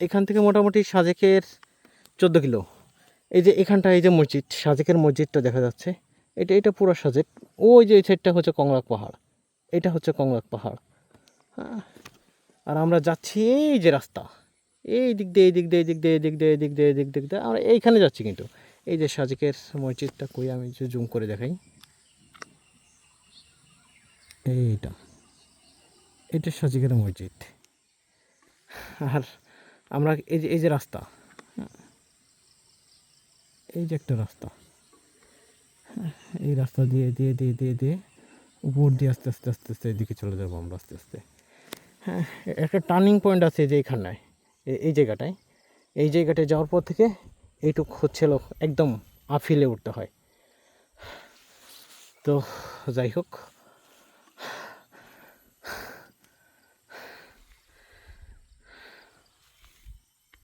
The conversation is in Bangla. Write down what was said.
এখান থেকে মোটামুটি সাজেকের চোদ্দ কিলো। এই যে এখানটা, এই যে মসজিদ, সাজেকের মসজিদটা দেখা যাচ্ছে। এটা এটা পুরো সাজেক। ওই যে এই সাইডটা হচ্ছে কংলাক পাহাড়। এটা হচ্ছে কংলাক পাহাড়। হ্যাঁ। আর আমরা যাচ্ছি এই যে রাস্তা। এই দিক দিয়ে, এই দিক দিয়ে, এই দিক দিয়ে, এই দিক দিয়ে, এই দিক দিয়ে, এই দিক দিক দিয়ে। আমরা এইখানে যাচ্ছি কিন্তু। এই যে সাজেকের মসজিদটা কই আমি যে জুম করে দেখাই। এইটা। এটা সাজিকের মসজিদ। আর আমরা এই যে এই যে রাস্তা। এই যে একটা রাস্তা। এই রাস্তা দিয়ে দিয়ে দিয়ে দিয়ে দিয়ে উপর দিয়ে আস্তে আস্তে আস্তে আস্তে এদিকে চলে যাব আমরা আস্তে আস্তে। হ্যাঁ একটা টার্নিং পয়েন্ট আছে যে এইখানটায় এই জায়গাটায়। এই জায়গাটায় যাওয়ার পর থেকে এইটুক হচ্ছিল একদম আফিলে উঠতে হয়। তো যাই হোক